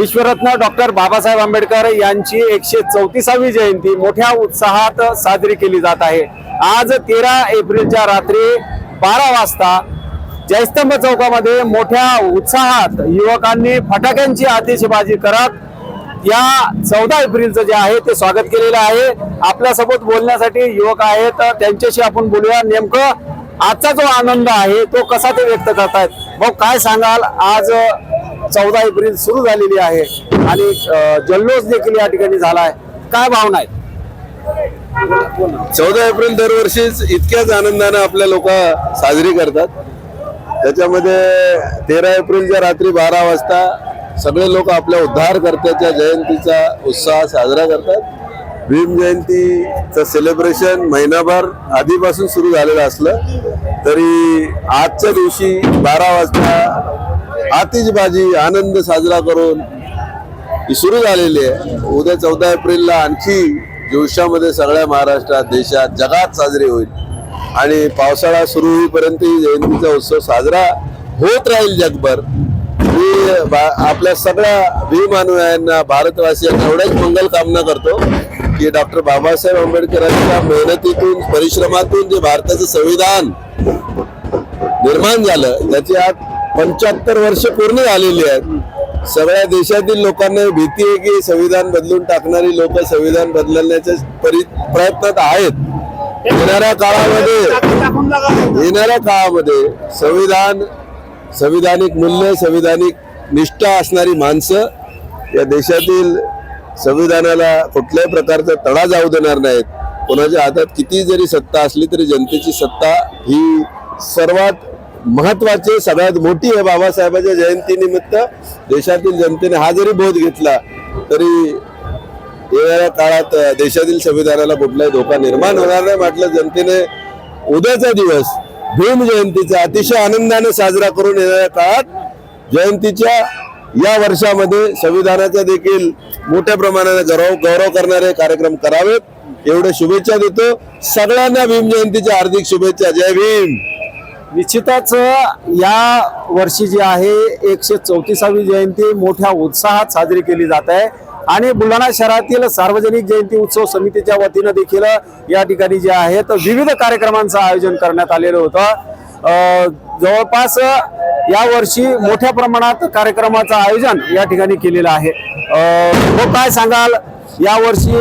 विश्वरत्न doctor Babasaheb Ambedkar यांची एकशे चौतीसावी जयंती मोठ्या उत्साहात साजरी केली जात आहे. आज तेरा एप्रिलच्या रात्री बारा वाजता जयस्तंभ चौकामध्ये मोठ्या उत्साहात युवकांनी फटाक्यांची आतिषबाजी करत या चौदा एप्रिलचं जे आहे ते स्वागत केलेलं आहे. आपल्यासोबत बोलण्यासाठी युवक आहेत. त्यांच्याशी आपण बोलूया. नेमकं आजचा जो आनंद आहे तो कसा ते व्यक्त करतायत? भाऊ काय सांगाल? आज चौदा एप्रिल सुरू झालेली आहे आणि जल्लोष देखील या ठिकाणी झाला आहे काय भावना आहेत? चौदा एप्रिल दरवर्षीच इतक्याच आनंदाने आपल्या लोक साजरी करतात. त्याच्यामध्ये तेरा एप्रिलच्या रात्री बारा वाजता सगळे लोक आपल्या उद्धारकर्त्याच्या जयंतीचा उत्साह साजरा करतात. भीम जयंतीचं सेलिब्रेशन महिनाभर आधीपासून सुरू झालेलं असलं तरी आजच्या दिवशी बारा वाजता आतिषबाजी आनंद साजरा करून सुरू झालेली आहे. उद्या चौदा एप्रिलला आणखी जोशामध्ये सगळ्या महाराष्ट्रात देशात जगात साजरी होईल. आणि पावसाळा सुरू होईपर्यंत ही जयंतीचा उत्सव साजरा होत राहील जगभर. मी बा- आपल्या सगळ्या भीम भारतवासियांना एवढ्याच मंगल कामना करतो की डॉक्टर बाबासाहेब आंबेडकरांच्या मेहनतीतून परिश्रमातून जे भारताचं संविधान निर्माण झालं त्याची आज पंच्याहत्तर वर्ष पूर्ण झालेली आहेत. सगळ्या देशातील लोकांना भीती आहे की संविधान बदलून टाकणारी लोक संविधान बदलण्याच्या परि प्रयत्नात आहेत. येणाऱ्या काळामध्ये येणाऱ्या काळामध्ये संविधान संविधानिक मूल्य संविधानिक निष्ठा असणारी माणसं या देशातील संविधानाला कुठल्याही प्रकारचा तडा जाऊ देणार नाहीत. कोणाच्या हातात किती जरी सत्ता असली तरी जनतेची सत्ता ही सर्वात महत्त्वाचे सगळ्यात मोठी आहे बाबासाहेबांच्या जयंतीनिमित्त देशातील जनतेने हा जरी बोध घेतला तरी येणाऱ्या काळात देशातील संविधानाला कुठलाही धोका निर्माण होणार नाही म्हटलं जनतेने उद्याचा दिवस भीम जयंतीचा अतिशय आनंदाने साजरा करून येणाऱ्या काळात जयंतीच्या या वर्षामध्ये संविधानाचा देखील मोठ्या प्रमाणाने गौरव गौरव करणारे कार्यक्रम करावेत. एवढे शुभेच्छा देतो. सगळ्यांना भीम जयंतीच्या हार्दिक शुभेच्छा. जय भीम! निश्चितच या वर्षी जी आहे एकशे चौतीसावी जयंती मोठ्या उत्साहात साजरी केली जात आहे. आणि बुलढाणा शहरातील सार्वजनिक जयंती उत्सव समितीच्या वतीनं देखील या ठिकाणी जे आहे तर विविध कार्यक्रमांचं आयोजन करण्यात आलेलं होतं. जवळपास या वर्षी मोठ्या प्रमाणात कार्यक्रमाचं आयोजन या ठिकाणी केलेलं आहे. तो काय सांगाल? या वर्षी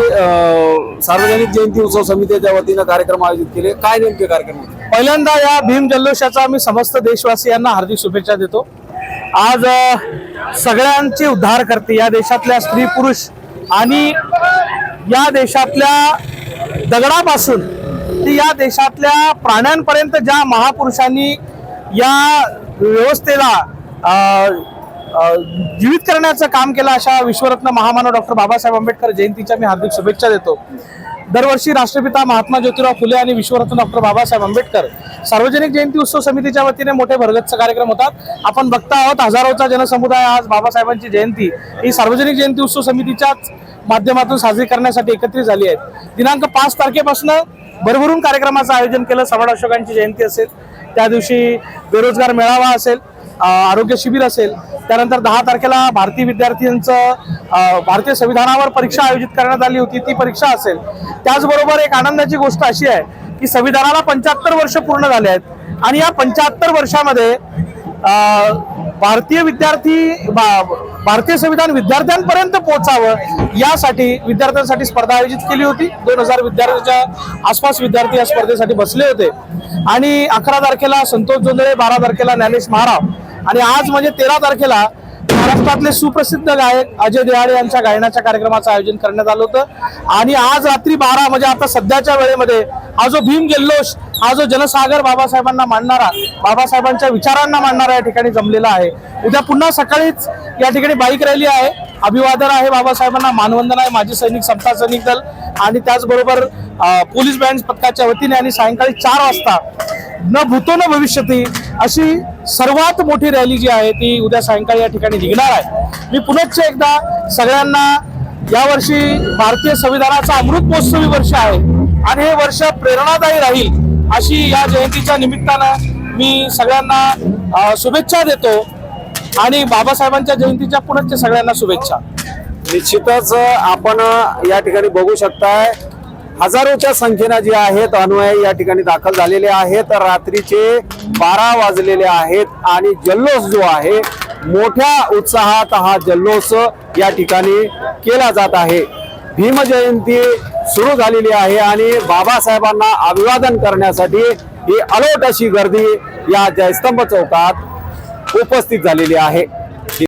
सार्वजनिक जयंती उत्सव समितीच्या वतीनं कार्यक्रम आयोजित केले. काय नेमके कार्यक्रम होते? पहिल्यांदा या भीम जल्लोषाचा मी समस्त देशवासियांना हार्दिक शुभेच्छा देतो. आज सगळ्यांची उद्धार करते या देशातल्या स्त्री पुरुष आणि या देशातल्या दगडापासून ती या देशातल्या प्राण्यांपर्यंत ज्या महापुरुषांनी या व्यवस्थेला जीवित करण्याचं काम केलं अशा विश्वरत्न महामानव डॉक्टर बाबासाहेब आंबेडकर जयंतीच्या मी हार्दिक शुभेच्छा देतो. दरवर्षी राष्ट्रपिता महात्मा ज्योतिराव फुले आणि विश्वरत्न डॉक्टर बाबासाहेब आंबेडकर सार्वजनिक जयंती उत्सव समितीच्या वतीने मोठे भरगच्च कार्यक्रम होतात. आपण बघता आहोत हजारोचा जनसमुदाय आज बाबासाहेबांची जयंती. ही सार्वजनिक जयंती उत्सव समितीच्याच माध्यमातून साजरी करण्यासाठी एकत्रित झाली आहेत दिनांक पाच तारखेपासून भरभरून कार्यक्रमाचं आयोजन केलं. सम्राट अशोकांची जयंती असेल. त्या दिवशी बेरोजगार मेळावा असेल. आरोग्य शिबिर असेल. त्यानंतर दहा तारखेला भारतीय विद्यार्थ्यांचं भारतीय संविधानावर परीक्षा आयोजित करण्यात आली होती ती परीक्षा असेल. त्याचबरोबर एक आनंदाची गोष्ट अशी आहे की संविधानाला पंच्याहत्तर वर्ष पूर्ण झाले आहेत आणि या पंच्याहत्तर वर्षामध्ये भारतीय विद्यार्थी भारतीय संविधान विद्यार्थ्यांपर्यंत पोहोचावं यासाठी विद्यार्थ्यांसाठी स्पर्धा आयोजित केली होती. दोन हजार विद्यार्थ्यांच्या आसपास विद्यार्थी या स्पर्धेसाठी बसले होते. आणि अकरा तारखेला संतोष जोंधळे बारा तारखेला ज्ञानेश महाराव आणि आज म्हणजे तेरा तारखेला महाराष्ट्रातले सुप्रसिद्ध गायक अजय देहाडे यांच्या गायनाच्या कार्यक्रमाचं आयोजन करण्यात आलं होतं. आणि आज रात्री बारा म्हणजे आता सध्याच्या वेळेमध्ये हा जो भीम जल्लोष हा जो जनसागर बाबासाहेबांना मांडणारा बाबासाहेबांच्या विचारांना मांडणारा या ठिकाणी जमलेला आहे. उद्या पुन्हा सकाळीच या ठिकाणी बाईक रॅली आहे. अभिवादन आहे बाबासाहेबांना मानवंदन आहे माजी सैनिक समता सैनिक दल. आणि त्याचबरोबर पोलीस बँड पथकाच्या वतीने आणि सायंकाळी चार वाजता न भूतो न भविष्यती अशी सर्वात मोठी रॅली जी आहे ती उद्या सायंकाळी या ठिकाणी निघणार आहे. मी पुनश्च एकदा सगळ्यांना यावर्षी भारतीय संविधानाचा अमृत महोत्सवी वर्ष आहे आणि हे वर्ष प्रेरणादायी राहील अशी या जयंतीच्या निमित्तानं मी सगळ्यांना शुभेच्छा देतो आणि बाबासाहेबांच्या जयंतीच्या पुनश्च सगळ्यांना शुभेच्छा. निश्चितच आपण या ठिकाणी बघू शकताय हजारोच्या संख्येनं जे आहेत अनुयायी या ठिकाणी दाखल झालेले आहेत. रात्रीचे बारा वाजलेले आहेत आणि जल्लोष जो आहे मोठ्या उत्साहात हा जल्लोष या ठिकाणी केला जात आहे. भीमजयंती सुरू झालेली आहे आणि बाबासाहेबांना अभिवादन करण्यासाठी ही अलोट अशी गर्दी या जयस्तंभ चौकात उपस्थित झालेली आहे.